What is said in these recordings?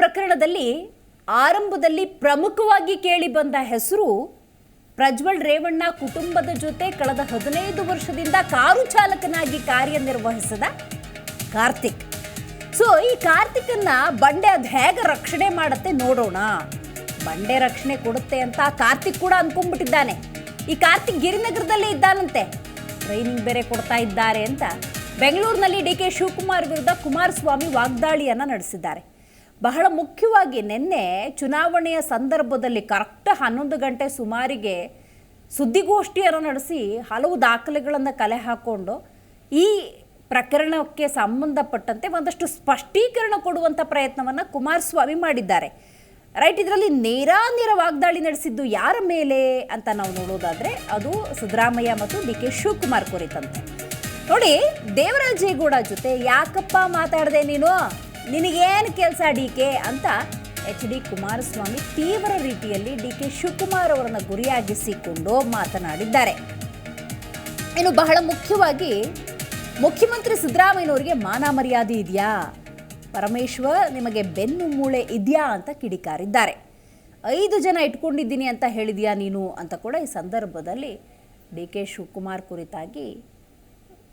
ಪ್ರಕರಣದಲ್ಲಿ ಆರಂಭದಲ್ಲಿ ಪ್ರಮುಖವಾಗಿ ಕೇಳಿ ಬಂದ ಹೆಸರು ಪ್ರಜ್ವಲ್ ರೇವಣ್ಣ ಕುಟುಂಬದ ಜೊತೆ ಕಳೆದ ಹದಿನೈದು ವರ್ಷದಿಂದ ಕಾರು ಚಾಲಕನಾಗಿ ಕಾರ್ಯನಿರ್ವಹಿಸಿದ ಕಾರ್ತಿಕ್. ಸೊ, ಈ ಕಾರ್ತಿಕನ್ನ ಬಂಡೆ ಅದು ಹೇಗೆ ರಕ್ಷಣೆ ಮಾಡುತ್ತೆ ನೋಡೋಣ. ಬಂಡೆ ರಕ್ಷಣೆ ಕೊಡುತ್ತೆ ಅಂತ ಕಾರ್ತಿಕ್ ಕೂಡ ಅನ್ಕೊಂಡ್ಬಿಟ್ಟಿದ್ದಾನೆ. ಈ ಕಾರ್ತಿಕ್ ಗಿರಿನಗರದಲ್ಲೇ ಇದ್ದಾನಂತೆ. ಟ್ರೈನಿಂಗ್ ಬೇರೆ ಕೊಡ್ತಾ ಇದ್ದಾರೆ ಅಂತ. ಬೆಂಗಳೂರಿನಲ್ಲಿ ಡಿ ಕೆ ಶಿವಕುಮಾರ್ ವಿರುದ್ಧ ಕುಮಾರಸ್ವಾಮಿ ವಾಗ್ದಾಳಿಯನ್ನ ನಡೆಸಿದ್ದಾರೆ. ಬಹಳ ಮುಖ್ಯವಾಗಿ ನಿನ್ನೆ ಚುನಾವಣೆಯ ಸಂದರ್ಭದಲ್ಲಿ ಕರೆಕ್ಟ್ ಹನ್ನೊಂದು ಗಂಟೆ ಸುಮಾರಿಗೆ ಸುದ್ದಿಗೋಷ್ಠಿಯನ್ನು ನಡೆಸಿ ಹಲವು ದಾಖಲೆಗಳನ್ನು ಕಲೆ ಹಾಕೊಂಡು ಈ ಪ್ರಕರಣಕ್ಕೆ ಸಂಬಂಧಪಟ್ಟಂತೆ ಒಂದಷ್ಟು ಸ್ಪಷ್ಟೀಕರಣ ಕೊಡುವಂಥ ಪ್ರಯತ್ನವನ್ನು ಕುಮಾರಸ್ವಾಮಿ ಮಾಡಿದ್ದಾರೆ. ರೈಟ್, ಇದರಲ್ಲಿ ನೇರಾನೇರ ವಾಗ್ದಾಳಿ ನಡೆಸಿದ್ದು ಯಾರ ಮೇಲೆ ಅಂತ ನಾವು ನೋಡೋದಾದರೆ ಅದು ಸಿದ್ದರಾಮಯ್ಯ ಮತ್ತು ಡಿ ಕೆ ಶಿವಕುಮಾರ್ ಕುರಿತಂತೆ. ನೋಡಿ, ದೇವರಾಜೇಗೌಡ ಜೊತೆ ಯಾಕಪ್ಪ ಮಾತಾಡಿದೆ ನೀನು? ನಿನಗೇನು ಕೆಲಸ ಡಿ ಕೆ ಅಂತ ಎಚ್ ಡಿ ಕುಮಾರಸ್ವಾಮಿ ತೀವ್ರ ರೀತಿಯಲ್ಲಿ ಡಿ ಕೆ ಶಿವಕುಮಾರ್ ಅವರನ್ನು ಗುರಿಯಾಗಿಸಿಕೊಂಡು ಮಾತನಾಡಿದ್ದಾರೆ. ಇನ್ನು ಬಹಳ ಮುಖ್ಯವಾಗಿ ಮುಖ್ಯಮಂತ್ರಿ ಸಿದ್ದರಾಮಯ್ಯನವರಿಗೆ ಮಾನ ಮರ್ಯಾದೆ ಇದೆಯಾ? ಪರಮೇಶ್ವರ್ ನಿಮಗೆ ಬೆನ್ನು ಮೂಳೆ ಇದೆಯಾ ಅಂತ ಕಿಡಿಕಾರಿದ್ದಾರೆ. ಐದು ಜನ ಇಟ್ಕೊಂಡಿದ್ದೀನಿ ಅಂತ ಹೇಳಿದ್ಯಾ ನೀನು ಅಂತ ಕೂಡ ಈ ಸಂದರ್ಭದಲ್ಲಿ ಡಿ ಕೆ ಶಿವಕುಮಾರ್ ಕುರಿತಾಗಿ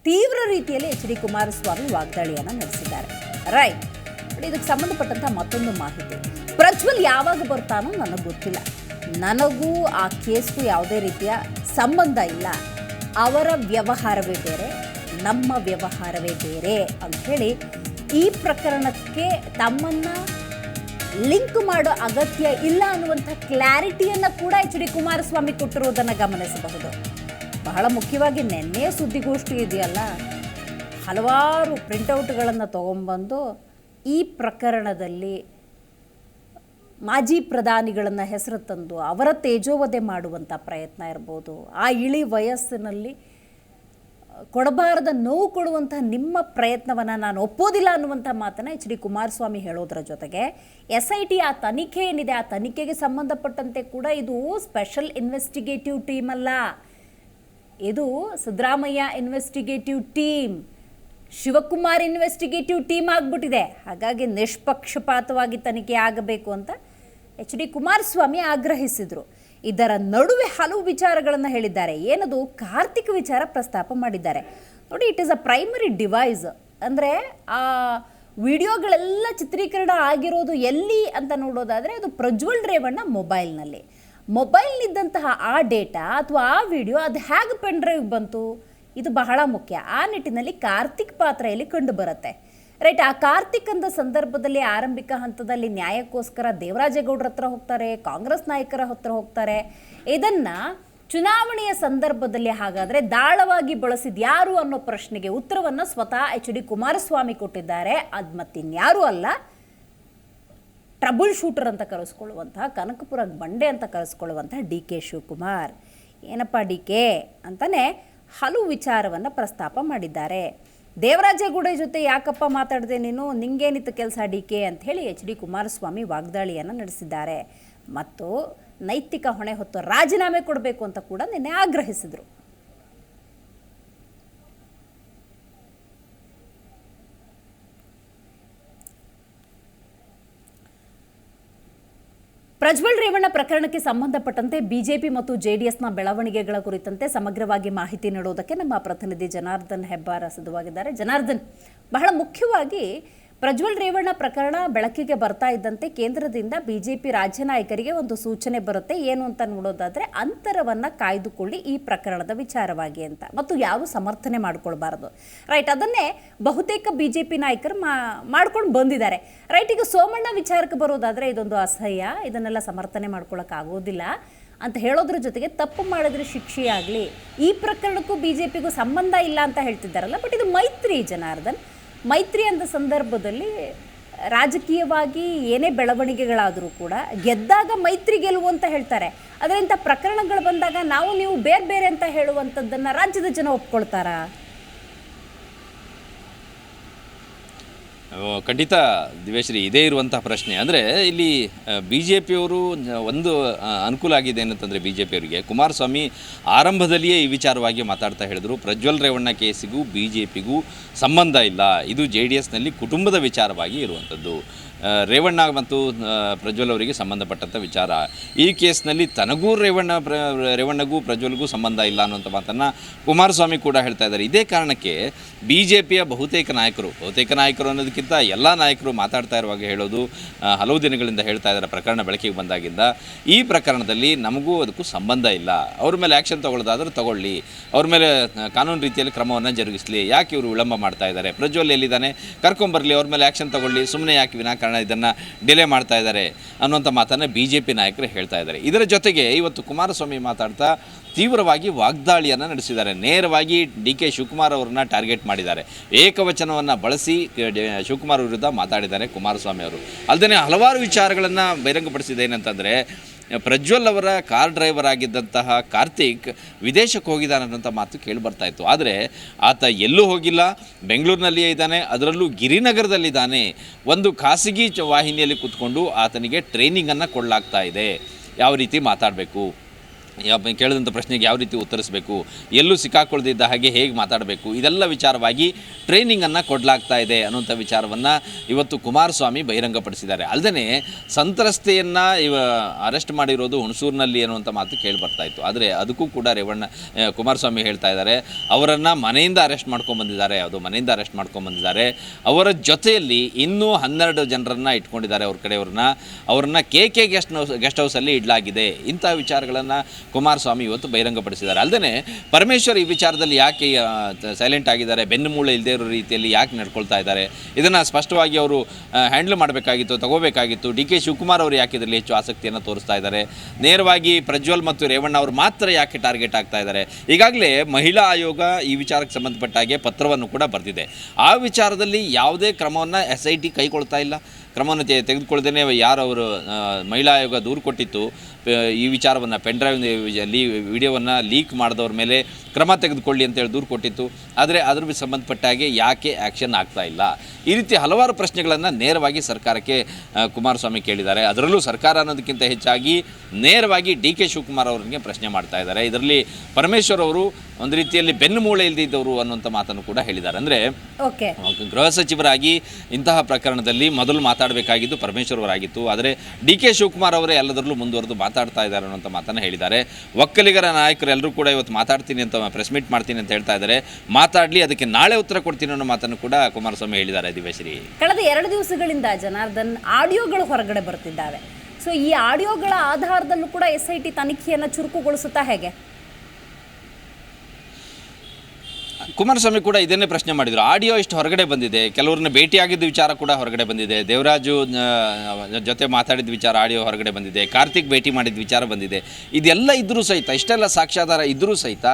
ತೀವ್ರ ರೀತಿಯಲ್ಲಿ ಎಚ್ ಡಿ ಕುಮಾರಸ್ವಾಮಿ ವಾಗ್ದಾಳಿಯನ್ನು ನಡೆಸಿದ್ದಾರೆ. ರೈಟ್. ಇದಕ್ಕೆ ಸಂಬಂಧಪಟ್ಟಂಥ ಮತ್ತೊಂದು ಮಾಹಿತಿ. ಪ್ರಜ್ವಲ್ ಯಾವಾಗ ಬರ್ತಾನೋ ನನಗೆ ಗೊತ್ತಿಲ್ಲ. ನನಗೂ ಆ ಕೇಸ್ಗೂ ಯಾವುದೇ ರೀತಿಯ ಸಂಬಂಧ ಇಲ್ಲ. ಅವರ ವ್ಯವಹಾರವೇ ಬೇರೆ, ನಮ್ಮ ವ್ಯವಹಾರವೇ ಬೇರೆ ಅಂಥೇಳಿ ಈ ಪ್ರಕರಣಕ್ಕೆ ತಮ್ಮನ್ನು ಲಿಂಕ್ ಮಾಡೋ ಅಗತ್ಯ ಇಲ್ಲ ಅನ್ನುವಂಥ ಕ್ಲಾರಿಟಿಯನ್ನು ಕೂಡ ಎಚ್ ಡಿ ಕುಮಾರಸ್ವಾಮಿ ಕೊಟ್ಟಿರುವುದನ್ನು ಗಮನಿಸಬಹುದು. ಬಹಳ ಮುಖ್ಯವಾಗಿ ನಿನ್ನೆ ಸುದ್ದಿಗೋಷ್ಠಿ ಇದೆಯಲ್ಲ, ಹಲವಾರು ಪ್ರಿಂಟೌಟ್ಗಳನ್ನು ತಗೊಂಬಂದು ಈ ಪ್ರಕರಣದಲ್ಲಿ ಮಾಜಿ ಪ್ರಧಾನಿಗಳನ್ನು ಹೆಸರು ತಂದು ಅವರ ತೇಜೋವಧೆ ಮಾಡುವಂಥ ಪ್ರಯತ್ನ ಇರ್ಬೋದು. ಆ ಇಳಿ ವಯಸ್ಸಿನಲ್ಲಿ ಕೊಡಬಾರದ ನೋವು ಕೊಡುವಂಥ ನಿಮ್ಮ ಪ್ರಯತ್ನವನ್ನು ನಾನು ಒಪ್ಪೋದಿಲ್ಲ ಅನ್ನುವಂಥ ಮಾತನ್ನು ಎಚ್ ಡಿ ಕುಮಾರಸ್ವಾಮಿ ಹೇಳೋದ್ರ ಜೊತೆಗೆ ಎಸ್ ಐ ಟಿ ಆ ತನಿಖೆ ಏನಿದೆ, ಆ ತನಿಖೆಗೆ ಸಂಬಂಧಪಟ್ಟಂತೆ ಕೂಡ ಇದು ಸ್ಪೆಷಲ್ ಇನ್ವೆಸ್ಟಿಗೇಟಿವ್ ಟೀಮ್ ಅಲ್ಲ. ಇದು Siddaramaiah investigative team. Shivakumar investigative team ಆಗಿಬಿಟ್ಟಿದೆ. ಹಾಗಾಗಿ ನಿಷ್ಪಕ್ಷಪಾತವಾಗಿ ತನಿಖೆ ಆಗಬೇಕು ಅಂತ ಎಚ್ ಡಿ ಕುಮಾರಸ್ವಾಮಿ ಆಗ್ರಹಿಸಿದರು. ಇದರ ನಡುವೆ ಹಲವು ವಿಚಾರಗಳನ್ನು ಹೇಳಿದ್ದಾರೆ. ಏನದು? ಕಾರ್ತಿಕ್ ವಿಚಾರ ಪ್ರಸ್ತಾಪ ಮಾಡಿದ್ದಾರೆ. ನೋಡಿ it is a primary device ಅಂದರೆ ಆ ವಿಡಿಯೋಗಳೆಲ್ಲ ಚಿತ್ರೀಕರಣ ಆಗಿರೋದು ಎಲ್ಲಿ ಅಂತ ನೋಡೋದಾದರೆ ಅದು ಪ್ರಜ್ವಲ್ ರೇವಣ್ಣ ಮೊಬೈಲ್ನಲ್ಲಿ. ಮೊಬೈಲ್ನಿದ್ದಂತಹ ಆ ಡೇಟಾ ಅಥವಾ ಆ ವಿಡಿಯೋ ಅದು ಹೇಗೆ ಪೆನ್ ಡ್ರೈವ್ ಬಂತು? ಇದು ಬಹಳ ಮುಖ್ಯ. ಆ ನಿಟ್ಟಿನಲ್ಲಿ ಕಾರ್ತಿಕ್ ಪಾತ್ರ ಇಲ್ಲಿ ಕಂಡು ಬರುತ್ತೆ. ರೈಟ್, ಆ ಕಾರ್ತಿಕ್ ಅಂದ ಸಂದರ್ಭದಲ್ಲಿ ಆರಂಭಿಕ ಹಂತದಲ್ಲಿ ನ್ಯಾಯಕ್ಕೋಸ್ಕರ ದೇವರಾಜೇಗೌಡರ ಹತ್ರ ಹೋಗ್ತಾರೆ, ಕಾಂಗ್ರೆಸ್ ನಾಯಕರ ಹತ್ರ ಹೋಗ್ತಾರೆ. ಇದನ್ನ ಚುನಾವಣೆಯ ಸಂದರ್ಭದಲ್ಲಿ ಹಾಗಾದರೆ ದಾಳವಾಗಿ ಬಳಸಿದ ಯಾರು ಅನ್ನೋ ಪ್ರಶ್ನೆಗೆ ಉತ್ತರವನ್ನು ಸ್ವತಃ ಎಚ್ ಡಿ ಕುಮಾರಸ್ವಾಮಿ ಕೊಟ್ಟಿದ್ದಾರೆ. ಅದು ಮತ್ತಿನ್ಯಾರೂ ಅಲ್ಲ, ಟ್ರಬಲ್ ಶೂಟರ್ ಅಂತ ಕರೆಸ್ಕೊಳ್ಳುವಂತಹ, ಕನಕಪುರ ಬಂಡೆ ಅಂತ ಕರೆಸ್ಕೊಳ್ಳುವಂತಹ ಡಿ ಕೆ ಶಿವಕುಮಾರ್. ಏನಪ್ಪ ಡಿ ಕೆ? ಅಂತಲೇ ಹಲವು ವಿಚಾರವನ್ನು ಪ್ರಸ್ತಾಪ ಮಾಡಿದ್ದಾರೆ. ದೇವರಾಜೇಗೌಡ ಜೊತೆ ಯಾಕಪ್ಪ ಮಾತಾಡಿದೆ ನೀನು? ನಿಂಗೇನಿತ್ತು ಕೆಲಸ ಡಿ ಕೆ ಅಂತ ಹೇಳಿ ಎಚ್ ಡಿ ಕುಮಾರಸ್ವಾಮಿ ವಾಗ್ದಾಳಿಯನ್ನು ನಡೆಸಿದ್ದಾರೆ. ಮತ್ತು ನೈತಿಕ ಹೊಣೆ ಹೊತ್ತು ರಾಜೀನಾಮೆ ಕೊಡಬೇಕು ಅಂತ ಕೂಡ ನಿನ್ನೆ ಆಗ್ರಹಿಸಿದರು. ಪ್ರಜ್ವಲ್ ರೇವಣ್ಣ ಪ್ರಕರಣಕ್ಕೆ ಸಂಬಂಧಪಟ್ಟಂತೆ ಬಿಜೆಪಿ ಮತ್ತು ಜೆಡಿಎಸ್ನ ಬೆಳವಣಿಗೆಗಳ ಕುರಿತಂತೆ ಸಮಗ್ರವಾಗಿ ಮಾಹಿತಿ ನೀಡೋದಕ್ಕೆ ನಮ್ಮ ಪ್ರತಿನಿಧಿ ಜನಾರ್ದನ್ ಹೆಬ್ಬಾರ ಸಿದ್ಧವಾಗಿದ್ದಾರೆ. ಜನಾರ್ದನ್, ಬಹಳ ಮುಖ್ಯವಾಗಿ ಪ್ರಜ್ವಲ್ ರೇವಣ್ಣ ಪ್ರಕರಣ ಬೆಳಕಿಗೆ ಬರ್ತಾ ಇದ್ದಂತೆ ಕೇಂದ್ರದಿಂದ ಬಿಜೆಪಿ ರಾಜ್ಯ ನಾಯಕರಿಗೆ ಒಂದು ಸೂಚನೆ ಬರುತ್ತೆ. ಏನು ಅಂತ ನೋಡೋದಾದ್ರೆ ಅಂತರವನ್ನ ಕಾಯ್ದುಕೊಳ್ಳಿ ಈ ಪ್ರಕರಣದ ವಿಚಾರವಾಗಿ ಅಂತ. ಮತ್ತು ಯಾರು ಸಮರ್ಥನೆ ಮಾಡ್ಕೊಳ್ಬಾರದು. ರೈಟ್, ಅದನ್ನೇ ಬಹುತೇಕ ಬಿಜೆಪಿ ನಾಯಕರು ಮಾಡ್ಕೊಂಡು ಬಂದಿದ್ದಾರೆ. ರೈಟ್, ಈಗ ಸೋಮಣ್ಣ ವಿಚಾರಕ್ಕೆ ಬರೋದಾದ್ರೆ ಇದೊಂದು ಅಸಹ್ಯ. ಇದನ್ನೆಲ್ಲ ಸಮರ್ಥನೆ ಮಾಡ್ಕೊಳಕ್ ಆಗೋದಿಲ್ಲ. ಅಂತ ಹೇಳೋದ್ರ ಜೊತೆಗೆ ತಪ್ಪು ಮಾಡಿದ್ರೆ ಶಿಕ್ಷೆಯಾಗಲಿ ಈ ಪ್ರಕರಣಕ್ಕೂ ಬಿಜೆಪಿಗೂ ಸಂಬಂಧ ಇಲ್ಲ ಅಂತ ಹೇಳ್ತಿದ್ದಾರಲ್ಲ, ಬಟ್ ಇದು ಮೈತ್ರಿ ಜನಾರ್ದನ್. ಮೈತ್ರಿ ಅಂದ ಸಂದರ್ಭದಲ್ಲಿ ರಾಜಕೀಯವಾಗಿ ಏನೇ ಬೆಳವಣಿಗೆಗಳಾದರೂ ಕೂಡ ಗೆದ್ದಾಗ ಮೈತ್ರಿ ಗೆಲುವು ಅಂತ ಹೇಳ್ತಾರೆ. ಅದರಿಂದ ಪ್ರಕರಣಗಳು ಬಂದಾಗ ನಾವು ನೀವು ಬೇರೆ ಬೇರೆ ಅಂತ ಹೇಳುವಂಥದ್ದನ್ನು ರಾಜ್ಯದ ಜನ ಒಪ್ಕೊಳ್ತಾರಾ? ಖಂಡಿತ ದಿವೇಶ್ರೀ ಇದೇ ಇರುವಂತಹ ಪ್ರಶ್ನೆ. ಅಂದರೆ ಇಲ್ಲಿ ಬಿ ಜೆ ಪಿಯವರು ಒಂದು ಅನುಕೂಲ ಆಗಿದೆ ಏನಂತಂದರೆ ಬಿ ಜೆ ಪಿಯವರಿಗೆ ಕುಮಾರಸ್ವಾಮಿ ಆರಂಭದಲ್ಲಿಯೇ ಈ ವಿಚಾರವಾಗಿ ಮಾತಾಡ್ತಾ ಹೇಳಿದರು. ಪ್ರಜ್ವಲ್ ರೇವಣ್ಣ ಕೇಸಿಗೂ ಬಿ ಜೆ ಪಿಗೂ ಸಂಬಂಧ ಇಲ್ಲ. ಇದು ಜೆ ಡಿ ಎಸ್ನಲ್ಲಿ ಕುಟುಂಬದ ವಿಚಾರವಾಗಿ ಇರುವಂಥದ್ದು. ರೇವಣ್ಣ ಮತ್ತು ಪ್ರಜ್ವಲ್ ಅವರಿಗೆ ಸಂಬಂಧಪಟ್ಟಂಥ ವಿಚಾರ. ಈ ಕೇಸ್ನಲ್ಲಿ ತನಗೂ ರೇವಣ್ಣ ರೇವಣ್ಣಗೂ ಪ್ರಜ್ವಲ್ಗೂ ಸಂಬಂಧ ಇಲ್ಲ ಅನ್ನುವಂಥ ಮಾತನ್ನು ಕುಮಾರಸ್ವಾಮಿ ಕೂಡ ಹೇಳ್ತಾ ಇದ್ದಾರೆ. ಇದೇ ಕಾರಣಕ್ಕೆ ಬಿ ಜೆ ಪಿಯ ಬಹುತೇಕ ನಾಯಕರು ಬಹುತೇಕ ನಾಯಕರು ಅನ್ನೋದಕ್ಕಿಂತ ಎಲ್ಲ ನಾಯಕರು ಮಾತಾಡ್ತಾ ಇರುವಾಗ ಹೇಳೋದು ಹಲವು ದಿನಗಳಿಂದ ಹೇಳ್ತಾ ಇದ್ದಾರೆ ಪ್ರಕರಣ ಬೆಳಕಿಗೆ ಬಂದಾಗಿಂದ. ಈ ಪ್ರಕರಣದಲ್ಲಿ ನಮಗೂ ಅದಕ್ಕೂ ಸಂಬಂಧ ಇಲ್ಲ. ಅವ್ರ ಮೇಲೆ ಆ್ಯಕ್ಷನ್ ತಗೊಳ್ಳೋದಾದ್ರೆ ತಗೊಳ್ಳಿ. ಅವ್ರ ಮೇಲೆ ಕಾನೂನು ರೀತಿಯಲ್ಲಿ ಕ್ರಮವನ್ನು ಜರುಗಿಸಲಿ. ಯಾಕೆ ಇವರು ವಿಳಂಬ ಮಾಡ್ತಾ ಇದ್ದಾರೆ? ಪ್ರಜ್ವಲ್ ಎಲ್ಲಿದ್ದಾನೆ? ಕರ್ಕೊಂಬರಲಿ ಅವ್ರ ಮೇಲೆ ಆ್ಯಕ್ಷನ್ ತಗೊಳ್ಳಿ. ಸುಮ್ಮನೆ ಯಾಕೆ ವಿನಾಕಾರಣ ಇದನ್ನು ಡಿಲೇ ಮಾಡ್ತಾ ಇದ್ದಾರೆ ಅನ್ನುವಂಥ ಮಾತನ್ನು ಬಿ ಜೆ ಪಿ ನಾಯಕರು ಹೇಳ್ತಾ ಇದ್ದಾರೆ. ಇದರ ಜೊತೆಗೆ ಇವತ್ತು ಕುಮಾರಸ್ವಾಮಿ ಮಾತಾಡ್ತಾ ತೀವ್ರವಾಗಿ ವಾಗ್ದಾಳಿಯನ್ನು ನಡೆಸಿದ್ದಾರೆ. ನೇರವಾಗಿ ಡಿ ಕೆ ಶಿವಕುಮಾರ್ ಅವರನ್ನ ಟಾರ್ಗೆಟ್ ಮಾಡಿದ್ದಾರೆ. ಏಕವಚನವನ್ನು ಬಳಸಿ ಶಿವಕುಮಾರ್ ವಿರುದ್ಧ ಮಾತಾಡಿದ್ದಾರೆ ಕುಮಾರಸ್ವಾಮಿ ಅವರು. ಅಲ್ಲದೆ ಹಲವಾರು ವಿಚಾರಗಳನ್ನು ಬಹಿರಂಗಪಡಿಸಿದೆ ಏನಂತಂದರೆ ಪ್ರಜ್ವಲ್ ಅವರ ಕಾರ್ ಡ್ರೈವರ್ ಆಗಿದ್ದಂತಹ ಕಾರ್ತಿಕ್ ವಿದೇಶಕ್ಕೆ ಹೋಗಿದ್ದಾನೆ ಅನ್ನೋಂಥ ಮಾತು ಕೇಳಿ ಬರ್ತಾ ಇತ್ತು. ಆದರೆ ಆತ ಎಲ್ಲೂ ಹೋಗಿಲ್ಲ, ಬೆಂಗಳೂರಿನಲ್ಲಿಯೇ ಇದ್ದಾನೆ, ಅದರಲ್ಲೂ ಗಿರಿನಗರದಲ್ಲಿದ್ದಾನೆ. ಒಂದು ಖಾಸಗಿ ವಾಹಿನಿಯಲ್ಲಿ ಕೂತ್ಕೊಂಡು ಆತನಿಗೆ ಟ್ರೈನಿಂಗನ್ನು ಕೊಡಲಾಗ್ತಾ ಇದೆ. ಯಾವ ರೀತಿ ಮಾತಾಡಬೇಕು? ಕೇಳಿದಂಥ ಪ್ರಶ್ನೆಗೆ ಯಾವ ರೀತಿ ಉತ್ತರಿಸಬೇಕು? ಎಲ್ಲೂ ಸಿಕ್ಕಾಕೊಳ್ದಿದ್ದ ಹಾಗೆ ಹೇಗೆ ಮಾತಾಡಬೇಕು? ಇದೆಲ್ಲ ವಿಚಾರವಾಗಿ ಟ್ರೈನಿಂಗನ್ನು ಕೊಡಲಾಗ್ತಾ ಇದೆ ಅನ್ನುವಂಥ ವಿಚಾರವನ್ನು ಇವತ್ತು ಕುಮಾರಸ್ವಾಮಿ ಬಹಿರಂಗಪಡಿಸಿದ್ದಾರೆ. ಅಲ್ಲದೆ ಸಂತ್ರಸ್ತೆಯನ್ನು ಇವ ಅರೆಸ್ಟ್ ಮಾಡಿರೋದು ಹುಣಸೂರಿನಲ್ಲಿ ಅನ್ನುವಂಥ ಮಾತು ಕೇಳಿ ಬರ್ತಾ ಇತ್ತು. ಆದರೆ ಅದಕ್ಕೂ ಕೂಡ ರೇವಣ್ಣ ಕುಮಾರಸ್ವಾಮಿ ಹೇಳ್ತಾ ಇದ್ದಾರೆ, ಅವರನ್ನು ಮನೆಯಿಂದ ಅರೆಸ್ಟ್ ಮಾಡ್ಕೊಂಡು ಬಂದಿದ್ದಾರೆ ಅದು ಮನೆಯಿಂದ ಅರೆಸ್ಟ್ ಮಾಡ್ಕೊಂಡು ಬಂದಿದ್ದಾರೆ. ಅವರ ಜೊತೆಯಲ್ಲಿ ಇನ್ನೂ ಹನ್ನೆರಡು ಜನರನ್ನು ಇಟ್ಕೊಂಡಿದ್ದಾರೆ ಅವ್ರ ಕಡೆಯವ್ರನ್ನ. ಅವ್ರನ್ನ K K guest house, guest ಹೌಸಲ್ಲಿ ಇಡಲಾಗಿದೆ. ಇಂಥ ವಿಚಾರಗಳನ್ನು ಕುಮಾರಸ್ವಾಮಿ ಇವತ್ತು ಬಹಿರಂಗಪಡಿಸಿದ್ದಾರೆ. ಅಲ್ಲದೆ ಪರಮೇಶ್ವರ್ ಈ ವಿಚಾರದಲ್ಲಿ ಯಾಕೆ ಸೈಲೆಂಟ್ ಆಗಿದ್ದಾರೆ? ಬೆನ್ನು ಮೂಳೆ ಇಲ್ಲದೆ ಇರೋ ರೀತಿಯಲ್ಲಿ ಯಾಕೆ ನಡ್ಕೊಳ್ತಾ ಇದ್ದಾರೆ? ಇದನ್ನು ಸ್ಪಷ್ಟವಾಗಿ ಅವರು ಹ್ಯಾಂಡಲ್ ಮಾಡಬೇಕಾಗಿತ್ತು, ತಗೋಬೇಕಾಗಿತ್ತು. ಡಿ ಕೆ ಶಿವಕುಮಾರ್ ಅವರು ಯಾಕೆ ಇದರಲ್ಲಿ ಹೆಚ್ಚು ಆಸಕ್ತಿಯನ್ನು ತೋರಿಸ್ತಾ ಇದ್ದಾರೆ? ನೇರವಾಗಿ ಪ್ರಜ್ವಲ್ ಮತ್ತು ರೇವಣ್ಣ ಅವರು ಮಾತ್ರ ಯಾಕೆ ಟಾರ್ಗೆಟ್ ಆಗ್ತಾ ಇದ್ದಾರೆ? ಈಗಾಗಲೇ ಮಹಿಳಾ ಆಯೋಗ ಈ ವಿಚಾರಕ್ಕೆ ಸಂಬಂಧಪಟ್ಟ ಹಾಗೆ ಪತ್ರವನ್ನು ಕೂಡ ಬರೆದಿದೆ. ಆ ವಿಚಾರದಲ್ಲಿ ಯಾವುದೇ ಕ್ರಮವನ್ನು ಎಸ್ ಐ ಟಿ ಕೈಗೊಳ್ತಾ ಇಲ್ಲ. ಕ್ರಮವನ್ನು ತೆಗೆದುಕೊಳ್ಳದೇ ಯಾರು ಅವರು ಮಹಿಳಾ ಆಯೋಗ ದೂರು ಕೊಟ್ಟಿತ್ತು. ಈ ವಿಚಾರವನ್ನು ಪೆನ್ಡ್ರೈವ್ ಲೀ ವಿಡಿಯೋವನ್ನು ಲೀಕ್ ಮಾಡಿದವ್ರ ಮೇಲೆ ಕ್ರಮ ತೆಗೆದುಕೊಳ್ಳಿ ಅಂತೇಳಿ ದೂರು ಕೊಟ್ಟಿತ್ತು. ಆದರೆ ಅದ್ರ ಸಂಬಂಧಪಟ್ಟ ಹಾಗೆ ಯಾಕೆ ಆ್ಯಕ್ಷನ್ ಆಗ್ತಾ ಇಲ್ಲ? ಈ ರೀತಿ ಹಲವಾರು ಪ್ರಶ್ನೆಗಳನ್ನು ನೇರವಾಗಿ ಸರ್ಕಾರಕ್ಕೆ ಕುಮಾರಸ್ವಾಮಿ ಕೇಳಿದ್ದಾರೆ. ಅದರಲ್ಲೂ ಸರ್ಕಾರ ಅನ್ನೋದಕ್ಕಿಂತ ಹೆಚ್ಚಾಗಿ ನೇರವಾಗಿ ಡಿ ಕೆ ಶಿವಕುಮಾರ್ ಅವರಿಗೆ ಪ್ರಶ್ನೆ ಮಾಡ್ತಾ ಇದ್ದಾರೆ. ಇದರಲ್ಲಿ ಪರಮೇಶ್ವರ್ ಅವರು ಒಂದು ರೀತಿಯಲ್ಲಿ ಬೆನ್ನು ಮೂಳೆ ಇಲ್ದಿದ್ದವರು ಅನ್ನುವಂಥ ಮಾತನ್ನು ಕೂಡ ಹೇಳಿದ್ದಾರೆ. ಅಂದರೆ ಓಕೆ. ಗೃಹ ಸಚಿವರಾಗಿ ಇಂತಹ ಪ್ರಕರಣದಲ್ಲಿ ಮೊದಲು ಮಾತಾಡಬೇಕಾಗಿದ್ದು ಪರಮೇಶ್ವರ್ ಅವರಾಗಿತ್ತು. ಆದರೆ ಡಿ ಕೆ ಶಿವಕುಮಾರ್ ಅವರೇ ಎಲ್ಲದರಲ್ಲೂ ಮುಂದುವರೆದು ಮಾತಾಡ್ತಾ ಇದ್ದಾರೆ ಅನ್ನೋಂಥ ಮಾತನ್ನು ಹೇಳಿದ್ದಾರೆ. ಒಕ್ಕಲಿಗರ ನಾಯಕರು ಎಲ್ಲರೂ ಕೂಡ ಇವತ್ತು ಮಾತಾಡ್ತೀನಿ ಅಂತ ಪ್ರೆಸ್ ಮೀಟ್ ಮಾಡ್ತೀನಿ ಅಂತ ಹೇಳ್ತಾ ಇದ್ದಾರೆ. ಮಾತಾಡಲಿ, ಅದಕ್ಕೆ ನಾಳೆ ಉತ್ತರ ಕೊಡ್ತೀನಿ ಅನ್ನೋ ಮಾತನ್ನು ಕೂಡ ಕುಮಾರಸ್ವಾಮಿ ಹೇಳಿದ್ದಾರೆ ದಿವೇಶ್ರೀ ಕಳೆದ ಎರಡು ದಿವಸಗಳಿಂದ ಜನಾರ್ದನ್, ಆಡಿಯೋಗಳು ಹೊರಗಡೆ ಬರ್ತಿದ್ದಾವೆ. ಸೊ ಈ ಆಡಿಯೋಗಳ ಆಧಾರದಲ್ಲೂ ಕೂಡ ಎಸ್ ಐ ಟಿ ತನಿಖೆಯನ್ನು ಚುರುಕುಗೊಳಿಸುತ್ತಾ ಹೇಗೆ? ಕುಮಾರಸ್ವಾಮಿ ಕೂಡ ಇದನ್ನೇ ಪ್ರಶ್ನೆ ಮಾಡಿದರು. ಆಡಿಯೋ ಇಷ್ಟು ಹೊರಗಡೆ ಬಂದಿದೆ. ಕೆಲವ್ರನ್ನ ಭೇಟಿಯಾಗಿದ್ದ ವಿಚಾರ ಕೂಡ ಹೊರಗಡೆ ಬಂದಿದೆ. ದೇವರಾಜು ಜೊತೆ ಮಾತಾಡಿದ ವಿಚಾರ ಆಡಿಯೋ ಹೊರಗಡೆ ಬಂದಿದೆ. ಕಾರ್ತಿಕ್ ಭೇಟಿ ಮಾಡಿದ ವಿಚಾರ ಬಂದಿದೆ. ಇದೆಲ್ಲ ಇದ್ದರೂ ಸಹಿತ, ಇಷ್ಟೆಲ್ಲ ಸಾಕ್ಷ್ಯಾಧಾರ ಇದ್ದರೂ ಸಹಿತ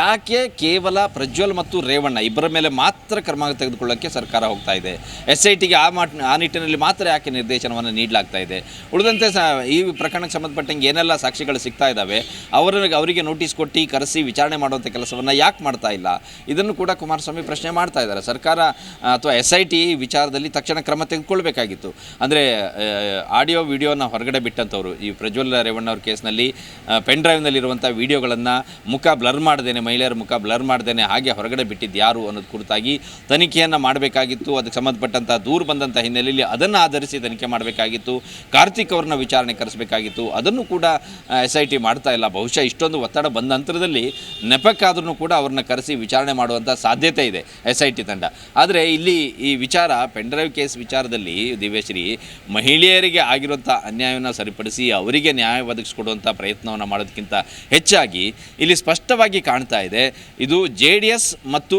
ಯಾಕೆ ಕೇವಲ ಪ್ರಜ್ವಲ್ ಮತ್ತು ರೇವಣ್ಣ ಇಬ್ಬರ ಮೇಲೆ ಮಾತ್ರ ಕ್ರಮ ತೆಗೆದುಕೊಳ್ಳೋಕ್ಕೆ ಸರ್ಕಾರ ಹೋಗ್ತಾ ಇದೆ? ಎಸ್ ಐ ಟಿಗೆ ಆ ಮಾಟ್, ಆ ನಿಟ್ಟಿನಲ್ಲಿ ಮಾತ್ರ ಯಾಕೆ ನಿರ್ದೇಶನವನ್ನು ನೀಡಲಾಗ್ತಾ ಇದೆ? ಉಳಿದಂತೆ ಈ ಪ್ರಕರಣಕ್ಕೆ ಸಂಬಂಧಪಟ್ಟಂಗೆ ಏನೆಲ್ಲ ಸಾಕ್ಷಿಗಳು ಸಿಗ್ತಾ ಇದ್ದಾವೆ? ಅವರಿಗೆ ಅವರಿಗೆ ನೋಟಿಸ್ ಕೊಟ್ಟು ಕರೆಸಿ ವಿಚಾರಣೆ ಮಾಡುವಂಥ ಕೆಲಸವನ್ನು ಯಾಕೆ ಮಾಡ್ತಾ ಇಲ್ಲ? ಇದನ್ನು ಕೂಡ ಕುಮಾರಸ್ವಾಮಿ ಪ್ರಶ್ನೆ ಮಾಡ್ತಾ ಇದ್ದಾರೆ. ಸರ್ಕಾರ ಅಥವಾ ಎಸ್ ಐ ವಿಚಾರದಲ್ಲಿ ತಕ್ಷಣ ಕ್ರಮ ತೆಗೆದುಕೊಳ್ಬೇಕಾಗಿತ್ತು. ಅಂದರೆ ಆಡಿಯೋ, ವಿಡಿಯೋನ ಹೊರಗಡೆ ಬಿಟ್ಟಂಥವ್ರು, ಈ ಪ್ರಜ್ವಲ್ ರೇವಣ್ಣ ಅವ್ರ ಕೇಸ್ನಲ್ಲಿ ಪೆನ್ ಡ್ರೈವ್ನಲ್ಲಿರುವಂಥ ವಿಡಿಯೋಗಳನ್ನು ಮುಖ ಬ್ಲರ್ ಮಾಡ್ದೇನೆ, ಮಹಿಳೆಯರ ಮುಖ ಬ್ಲರ್ ಮಾಡ್ದೇನೆ, ಹಾಗೆ ಹೊರಗಡೆ ಬಿಟ್ಟಿದ್ದು ಯಾರು ಅನ್ನೋದು ಕುರಿತಾಗಿ ತನಿಖೆಯನ್ನು ಮಾಡಬೇಕಾಗಿತ್ತು. ಅದಕ್ಕೆ ಸಂಬಂಧಪಟ್ಟಂಥ ದೂರು ಬಂದಂಥ ಹಿನ್ನೆಲೆಯಲ್ಲಿ ಅದನ್ನು ಆಧರಿಸಿ ತನಿಖೆ ಮಾಡಬೇಕಾಗಿತ್ತು. ಕಾರ್ತಿಕ್ ಅವ್ರನ್ನ ವಿಚಾರಣೆ ಕರೆಸಬೇಕಾಗಿತ್ತು. ಅದನ್ನು ಕೂಡ ಎಸ್ ಐ ಟಿ ಮಾಡ್ತಾ ಇಲ್ಲ. ಬಹುಶಃ ಇಷ್ಟೊಂದು ಒತ್ತಡ ಬಂದ ನಂತರದಲ್ಲಿ ನೆಪಕ್ಕಾದ್ರೂ ಕೂಡ ಅವ್ರನ್ನ ಕರೆಸಿ ವಿಚಾರಣೆ ಮಾಡುವಂಥ ಸಾಧ್ಯತೆ ಇದೆ ಎಸ್ ಐ ಟಿ ತಂಡ. ಆದರೆ ಇಲ್ಲಿ ಈ ವಿಚಾರ ಪೆಂಡ್ರೈವ್ ಕೇಸ್ ವಿಚಾರದಲ್ಲಿ ದಿವ್ಯಶ್ರೀ, ಮಹಿಳೆಯರಿಗೆ ಆಗಿರುವಂಥ ಅನ್ಯಾಯವನ್ನು ಸರಿಪಡಿಸಿ ಅವರಿಗೆ ನ್ಯಾಯ ಒದಗಿಸ್ಕೊಡುವಂಥ ಪ್ರಯತ್ನವನ್ನು ಮಾಡೋದಕ್ಕಿಂತ ಹೆಚ್ಚಾಗಿ ಇಲ್ಲಿ ಸ್ಪಷ್ಟವಾಗಿ ಕಾಣ್ತಾ ಇದೆ, ಇದು ಜೆ ಡಿ ಎಸ್ ಮತ್ತು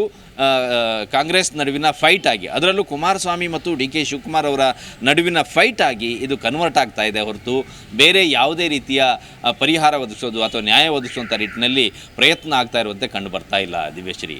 ಕಾಂಗ್ರೆಸ್ ನಡುವಿನ ಫೈಟ್ ಆಗಿ, ಅದರಲ್ಲೂ ಕುಮಾರಸ್ವಾಮಿ ಮತ್ತು ಡಿ ಕೆ ಶಿವಕುಮಾರ್ ಅವರ ನಡುವಿನ ಫೈಟ್ ಆಗಿ ಇದು ಕನ್ವರ್ಟ್ ಆಗ್ತಾ ಇದೆ ಹೊರತು ಬೇರೆ ಯಾವುದೇ ರೀತಿಯ ಪರಿಹಾರ ಒದಗಿಸೋದು ಅಥವಾ ನ್ಯಾಯ ಒದಗಿಸುವಂಥ ನಿಟ್ಟಿನಲ್ಲಿ ಪ್ರಯತ್ನ ಆಗ್ತಾ ಇರುವಂತೆ ಕಂಡು ಬರ್ತಾ ಇಲ್ಲ Divyashree.